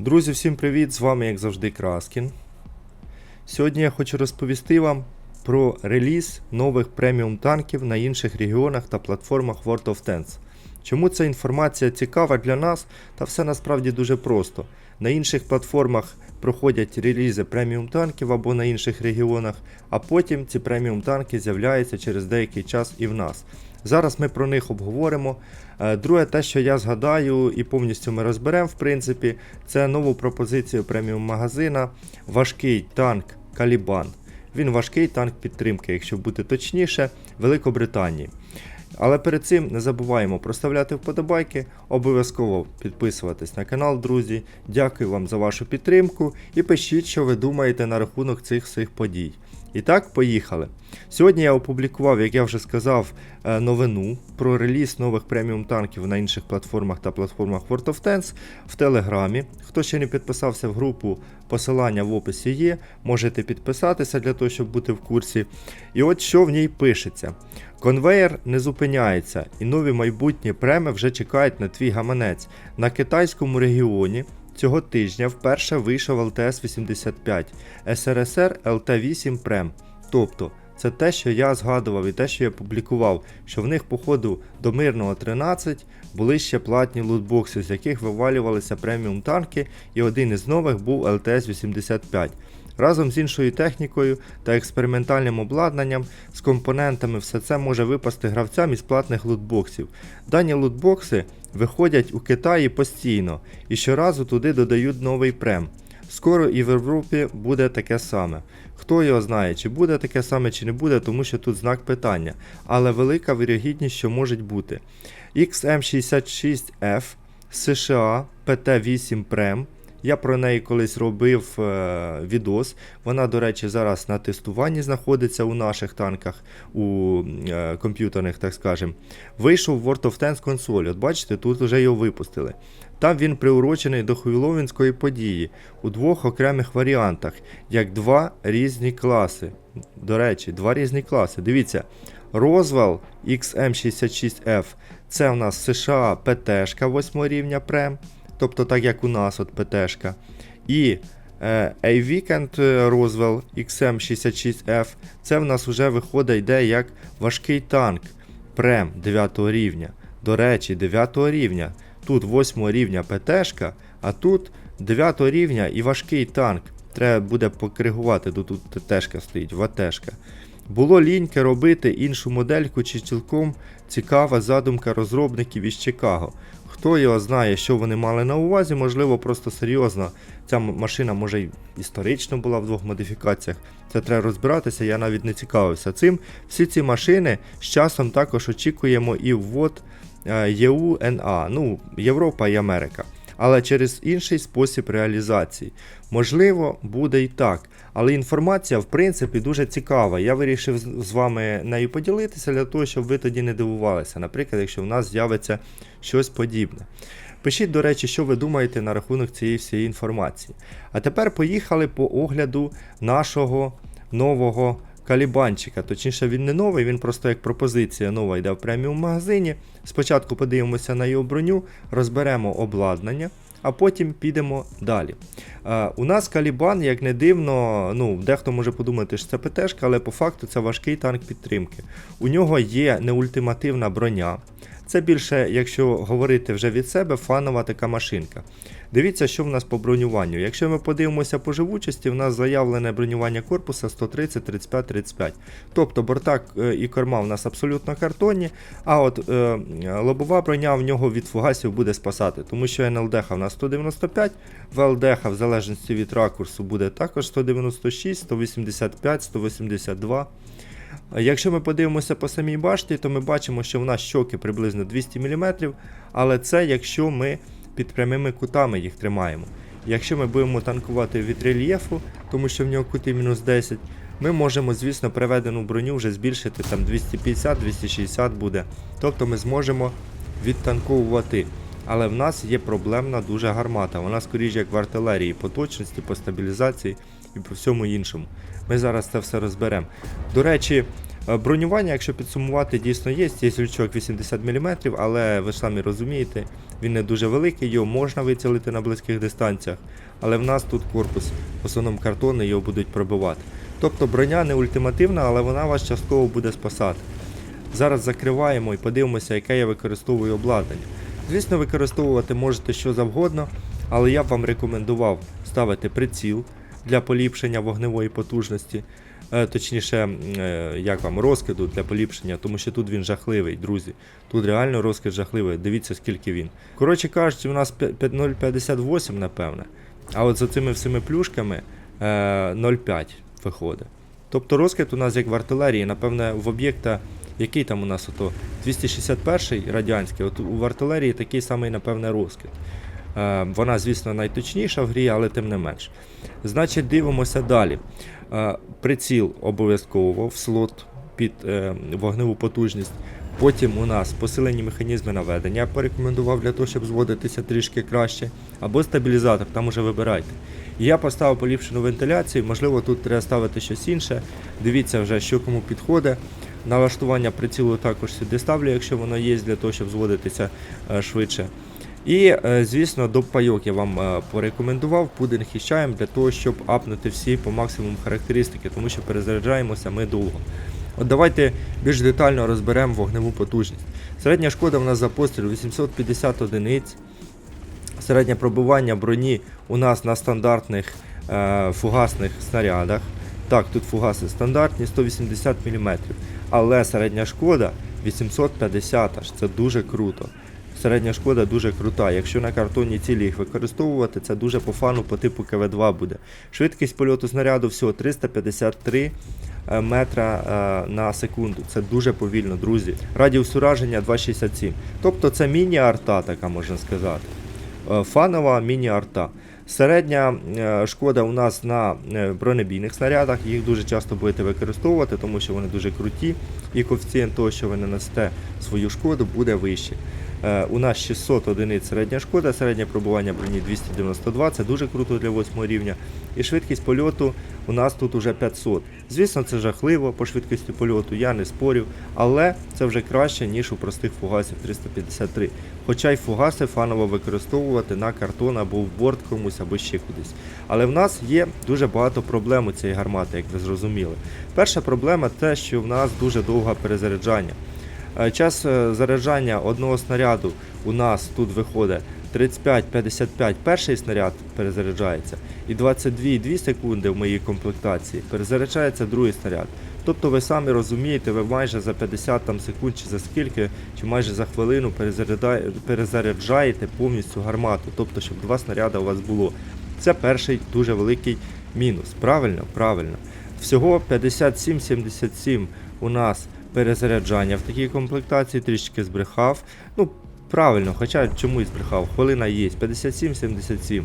Друзі, всім привіт! З вами, як завжди, Краскін. Сьогодні я хочу розповісти вам про реліз нових преміум танків на інших регіонах та платформах World of Tanks. Чому ця інформація цікава для нас? Та все насправді дуже просто. На інших платформах проходять релізи преміум танків або на інших регіонах, а потім ці преміум танки з'являються через деякий час і в нас. Зараз ми про них обговоримо. Е, Друге, те, що я згадаю і повністю ми розберемо, в принципі, це нову пропозицію преміум магазина. Важкий танк Калібан. Він важкий танк підтримки, якщо бути точніше, Великобританії. Але перед цим не забуваємо проставляти вподобайки, обов'язково підписуватись на канал, друзі. Дякую вам за вашу підтримку і пишіть, що ви думаєте на рахунок цих всіх подій. І так, поїхали. Сьогодні я опублікував, як я вже сказав, е, новину про реліз нових преміум танків на інших платформах та платформах World of Tanks в Телеграмі. Хто ще не підписався в групу, посилання в описі є. Можете підписатися для того, щоб бути в курсі. І от що в ній пишеться. Конвеєр не зупиняється, і нові майбутні преми вже чекають на твій гаманець. На китайському регіоні цього тижня вперше вийшов ЛТС-85, СРСР ЛТ-8 Прем. Тобто, це те, що я згадував і те, що я публікував, що в них, по ходу до мирного 13 були ще платні лутбокси, з яких вивалювалися преміум танки, і один із нових був ЛТС-85. Разом з іншою технікою та експериментальним обладнанням з компонентами все це може випасти гравцям із платних лутбоксів. Дані лутбокси виходять у Китаї постійно і щоразу туди додають новий прем. Скоро і в Європі буде таке саме. Хто його знає, чи буде таке саме, чи не буде, тому що тут знак питання. Але велика вірогідність, що може бути. XM66F США PT8 Prem. Я про неї колись робив е, відос. Вона, до речі, зараз на тестуванні знаходиться у наших танках, у е, комп'ютерних, так скажем. Вийшов World of Tanks консоль. От бачите, тут вже його випустили. Там він приурочений до Хуйловінської події у двох окремих варіантах, як два різні класи. До речі, два різні класи. Дивіться, Розвал XM66F це у нас США ПТ 8 рівня Прем тобто так як у нас от ПТшка. І е, A-Weekend Roswell XM66F, це в нас вже виходить йде як важкий танк Прем 9 рівня. До речі, 9 рівня. Тут 8 рівня ПТшка, а тут 9 рівня і важкий танк. Треба буде покригувати, тут, ТТшка стоїть, ВТшка. Було ліньки робити іншу модельку чи цілком цікава задумка розробників із Чикаго. Хто його знає, що вони мали на увазі, можливо, просто серйозно. Ця машина може й історично була в двох модифікаціях. Це треба розбиратися, я навіть не цікавився цим. Всі ці машини з часом також очікуємо і ввод е, ЄУ-НА, ну, Європа і Америка. Але через інший спосіб реалізації. Можливо, буде і так. Але інформація, в принципі, дуже цікава. Я вирішив з- вами нею поділитися для того, щоб ви тоді не дивувалися. Наприклад, якщо в нас з'явиться щось подібне. Пишіть, до речі, що ви думаєте на рахунок цієї всієї інформації. А тепер поїхали по огляду нашого нового калібанчика. Точніше, він не новий, він просто як пропозиція нова йде в преміум магазині. Спочатку подивимося на його броню, розберемо обладнання, а потім підемо далі. Е, у нас Калібан, як не дивно, ну, дехто може подумати, що це ПТшка, але по факту це важкий танк підтримки. У нього є неультимативна броня. Це більше, якщо говорити вже від себе, фанова така машинка. Дивіться, що в нас по бронюванню. Якщо ми подивимося по живучості, в нас заявлене бронювання корпуса 130, 35, 35. Тобто бортак е, і корма в нас абсолютно картонні, а от е, лобова броня в нього від фугасів буде спасати, тому що НЛДХ в нас 195, ВЛДХ в залежності від ракурсу буде також 196, 185, 182. Якщо ми подивимося по самій башті, то ми бачимо, що в нас щоки приблизно 200 мм, але це якщо ми під прямими кутами їх тримаємо. Якщо ми будемо танкувати від рельєфу, тому що в нього кути мінус 10, ми можемо, звісно, приведену броню вже збільшити там 250-260 буде. Тобто ми зможемо відтанковувати. Але в нас є проблемна дуже гармата. Вона скоріш як в артилерії по точності, по стабілізації і по всьому іншому. Ми зараз це все розберемо. До речі, Е, Бронювання, якщо підсумувати, дійсно є. Є лючок 80 мм, але ви ж самі розумієте, він не дуже великий, його можна вицілити на близьких дистанціях. Але в нас тут корпус в основному картонний, його будуть пробивати. Тобто броня не ультимативна, але вона вас частково буде спасати. Зараз закриваємо і подивимося, яке я використовую обладнання. Звісно, використовувати можете що завгодно, але я б вам рекомендував ставити приціл для поліпшення вогневої потужності, е, точніше, е, як вам розкиду для поліпшення, тому що тут він жахливий, друзі. Тут реально розкид жахливий. Дивіться, скільки він. Коротше кажучи, у нас п'я- п'я- 0,58, напевне. А от за цими всіми плюшками е, 0,5 виходить. Тобто розкид у нас як в артилерії, напевне, в об'єкта, який там у нас ото 261 радянський, от у артилерії такий самий, напевне, розкид. Е, вона, звісно, найточніша в грі, але тим не менш. Значить, дивимося далі. Е, приціл обов'язково в слот під е, вогневу потужність. Потім у нас посилені механізми наведення. Я порекомендував для того, щоб зводитися трішки краще. Або стабілізатор, там уже вибирайте. Я поставив поліпшену вентиляцію, можливо, тут треба ставити щось інше. Дивіться вже, що кому підходить. Налаштування прицілу також сюди ставлю, якщо воно є, для того, щоб зводитися швидше. І, е, звісно, до пайок я вам е, порекомендував пудинг із чаєм для того, щоб апнути всі по максимуму характеристики, тому що перезаряджаємося ми довго. От давайте більш детально розберемо вогневу потужність. Середня шкода в нас за постріл 850 одиниць. Середнє пробивання броні у нас на стандартних е, фугасних снарядах. Так, тут фугаси стандартні 180 мм. Але середня шкода 850 аж. Це дуже круто. Середня шкода дуже крута. Якщо на картонні цілі їх використовувати, це дуже по фану по типу КВ2 буде. Швидкість польоту снаряду всього 353 е, метра е, на секунду. Це дуже повільно, друзі. Радіус ураження 2,67. Тобто це міні-арта, така можна сказати. Е, Фанова міні-арта. Середня шкода у нас на бронебійних снарядах, їх дуже часто будете використовувати, тому що вони дуже круті, і коефіцієнт того, що ви нанесете свою шкоду, буде вищий. Е, У нас 600 одиниць середня шкода, середнє пробування броні 292, це дуже круто для 8 рівня. І швидкість польоту у нас тут уже 500. Звісно, це жахливо по швидкості польоту, я не спорю, але це вже краще, ніж у простих фугасів 353. Хоча й фугаси фаново використовувати на картон або в борт комусь, або ще кудись. Але в нас є дуже багато проблем у цієї гармати, як ви зрозуміли. Перша проблема те, що в нас дуже довге перезаряджання. Е, Час е, заряджання одного снаряду у нас тут виходить 35-55 перший снаряд перезаряджається, і 22,2 секунди в моїй комплектації перезаряджається другий снаряд. Тобто ви самі розумієте, ви майже за 50 там, секунд чи за скільки, чи майже за хвилину перезаряджає- перезаряджаєте повністю гармату, тобто щоб два снаряди у вас було. Це перший дуже великий мінус. Правильно? Правильно. Всього 57-77 у нас перезаряджання в такій комплектації, трішки збрехав. Ну, правильно, хоча чомусь збрехав. Хвилина є. 57-77.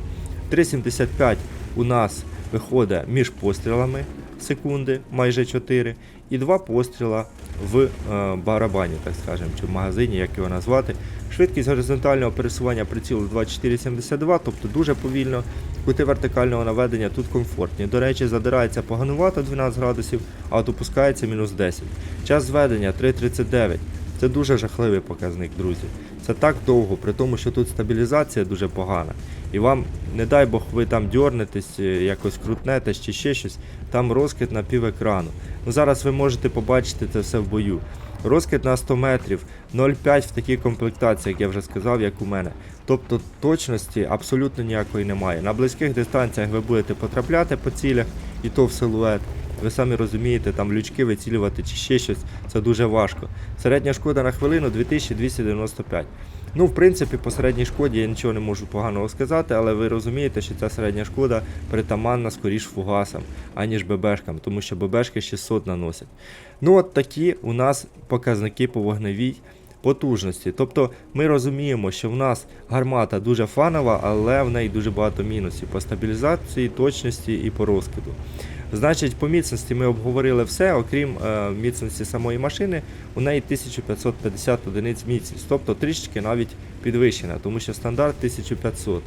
3,75 у нас виходить між пострілами секунди, майже 4, і два постріла в е, барабані, так скажемо, чи в магазині, як його назвати. Швидкість горизонтального пересування прицілу 24,72, тобто дуже повільно. Кути вертикального наведення тут комфортні. До речі, задирається поганувато 12 градусів, а от опускається мінус 10. Час зведення 3,39. Це дуже жахливий показник, друзі. Це так довго, при тому, що тут стабілізація дуже погана. І вам, не дай Бог, ви там дьорнетесь, е, якось крутнетесь чи ще щось, там розкид на пів екрану. Ну, зараз ви можете побачити це все в бою. Розкид на 100 метрів, 0,5 в такій комплектації, як я вже сказав, як у мене. Тобто точності абсолютно ніякої немає. На близьких дистанціях ви будете потрапляти по цілях, і то в силует. Ви самі розумієте, там лючки вицілювати чи ще щось, це дуже важко. Середня шкода на хвилину 2295. Ну, в принципі, по середній шкоді я нічого не можу поганого сказати, але ви розумієте, що ця середня шкода притаманна скоріш фугасам, аніж ББшкам, тому що ББшки 600 наносять. Ну, от такі у нас показники по вогневій потужності. Тобто ми розуміємо, що в нас гармата дуже фанова, але в неї дуже багато мінусів по стабілізації, точності і по розкиду. Значить, по міцності ми обговорили все, окрім е, міцності самої машини, у неї 1550 одиниць міцність, тобто трішки навіть підвищена, тому що стандарт 1500.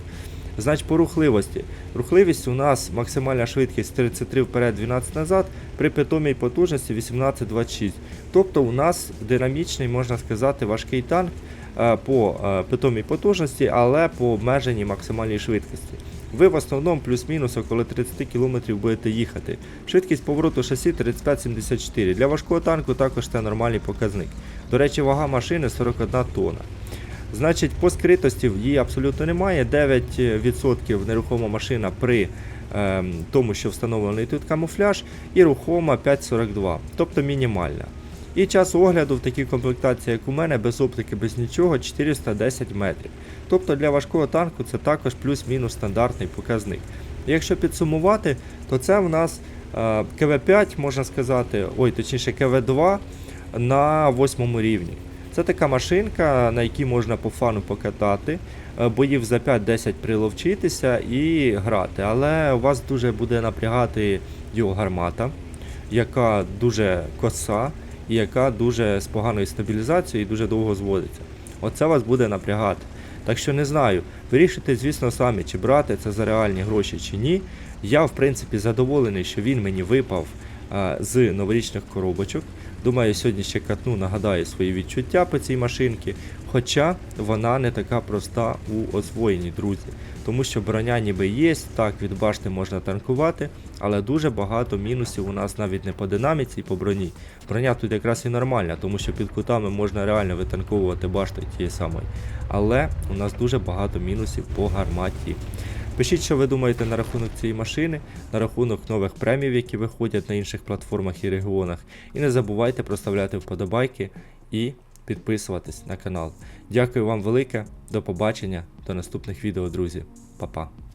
Значить, по рухливості. Рухливість у нас максимальна швидкість 33 вперед, 12 назад, при питомій потужності 18-26. Тобто у нас динамічний, можна сказати, важкий танк е, по е, питомій потужності, але по обмеженій максимальній швидкості. Ви в основному плюс-мінус около 30 км будете їхати. Швидкість повороту шасі 35-74. Для важкого танку також це нормальний показник. До речі, вага машини 41 тонна. Значить, по скритості її абсолютно немає. 9% нерухома машина при ем, тому, що встановлений тут камуфляж, і рухома 5,42, тобто мінімальна. І час огляду в такій комплектації, як у мене, без оптики, без нічого, 410 метрів. Тобто для важкого танку це також плюс-мінус стандартний показник. Якщо підсумувати, то це в нас е, КВ5, можна сказати, ой, точніше КВ2 на 8 рівні. Це така машинка, на якій можна по фану покатати, е, боїв за 5-10 приловчитися і грати. Але у вас дуже буде напрягати його гармата, яка дуже коса і яка дуже з поганою стабілізацією і дуже довго зводиться. Оце вас буде напрягати. Так що не знаю, вирішуйте, звісно, самі, чи брати це за реальні гроші чи ні. Я, в принципі, задоволений, що він мені випав е, з новорічних коробочок. Думаю, сьогодні ще катну, нагадаю свої відчуття по цій машинці. Хоча вона не така проста у освоєнні, друзі. Тому що броня ніби є, так від башти можна танкувати, але дуже багато мінусів у нас навіть не по динаміці і по броні. Броня тут якраз і нормальна, тому що під кутами можна реально витанковувати башту тієї самої. Але у нас дуже багато мінусів по гарматі. Пишіть, що ви думаєте на рахунок цієї машини, на рахунок нових премів, які виходять на інших платформах і регіонах. І не забувайте проставляти вподобайки і підписуватись на канал. Дякую вам велике, до побачення, до наступних відео, друзі. Па-па.